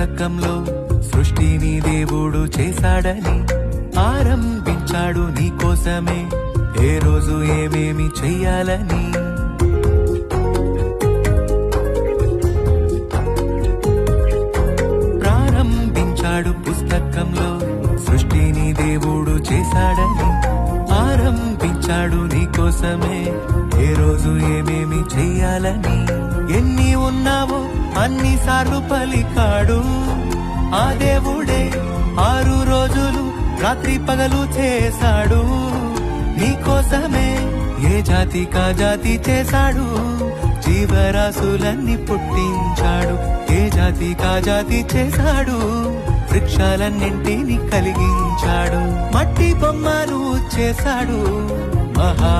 పుస్తకంలో సృష్టిని దేవుడు చేశాడని ఆరంభించాడు నీ కోసమే ఏ రోజు ఏమేమి చెయ్యాలని? ప్రారంభించాడు పుస్తకంలో సృష్టిని దేవుడు చేశాడని ఆరంభించాడు నీ కోసమే ఏ రోజు ఏమేమి చెయ్యాలని? ఎన్ని ఉన్నావో అన్ని సార్లు పలికాడు. ఆ దేవుడే ఆరు రోజులు రాత్రి పగలు చేశాడు. నీకోసమే ఏ జాతి కా జాతి చేశాడు. జీవరాశులన్నీ పుట్టించాడు. ఏ జాతి కా జాతి చేశాడు. వృక్షాలన్నింటినీ కలిగించాడు. మట్టి బొమ్మలు చేశాడు. మహా